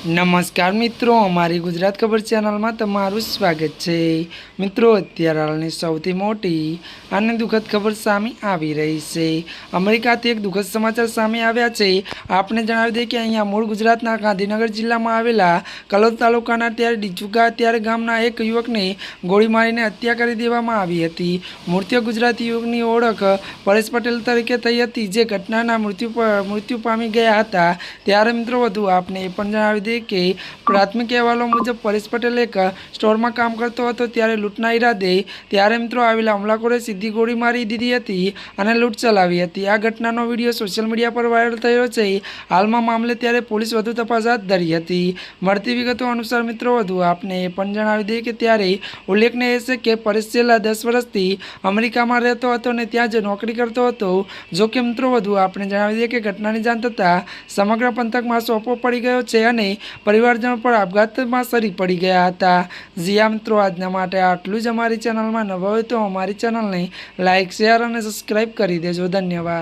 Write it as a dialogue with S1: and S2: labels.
S1: નમસ્કાર મિત્રો, અમારી ગુજરાત ખબર ચેનલમાં તમારું સ્વાગત છે. મિત્રો, અત્યારે હાલની સૌથી મોટી અને દુઃખદ ખબર સામે આવી રહી છે. અમેરિકાથી એક દુઃખદ સમાચાર સામે આવ્યા છે. આપને જણાવી દઈએ કે અહીંયા મૂળ ગુજરાતના ગાંધીનગર જિલ્લામાં આવેલા કલોદ તાલુકાના ત્યારે ડીચુકા ત્યારે ગામના એક યુવકને ગોળી મારીને હત્યા કરી દેવામાં આવી હતી. મૃત્યુ ગુજરાતી યુવકની ઓળખ પરેશ પટેલ તરીકે થઈ હતી. જે ઘટનાના મૃત્યુ મૃત્યુ પામી ગયા હતા. ત્યારે મિત્રો, વધુ આપને એ પણ જણાવી દઈએ કે પ્રાથમિક અહેવાલો મુજબ પરેશ પટેલ એક સ્ટોરમાં કામ કરતો હતો ત્યારે લૂંટના ઈરાદે ત્યારે મિત્રો આવેલા હુમલાખોરે સીધી ગોળી મારી દીધી હતી અને લૂંટ ચલાવી હતી. આ ઘટનાનો વીડિયો સોશિયલ મીડિયા પર વાયરલ થયો છે. હાલમાં મામલે ત્યારે પોલીસ વધુ તપાસ હાથ ધરી હતી. મળતી વિગતો અનુસાર મિત્રો વધુ આપને એ પણ જણાવી દઈએ કે ત્યારે ઉલ્લેખનીય છે કે પરેશ છેલ્લા દસ વર્ષથી અમેરિકામાં રહેતો હતો અને ત્યાં જ નોકરી કરતો હતો. જો કે મિત્રો વધુ આપણે જણાવી દઈએ કે ઘટનાની જાણ થતાં સમગ્ર પંથકમાં સોંપો પડી ગયો છે અને પરિવારજનો પણ આપઘાતમાં સરી પડી ગયા હતા. જીયા મિત્રો, આજના માટે આટલું જ અમારી ચેનલમાં નવા હોય તો અમારી ચેનલને લાઇક શેર અને સબસ્ક્રાઈબ કરી દેજો. ધન્યવાદ.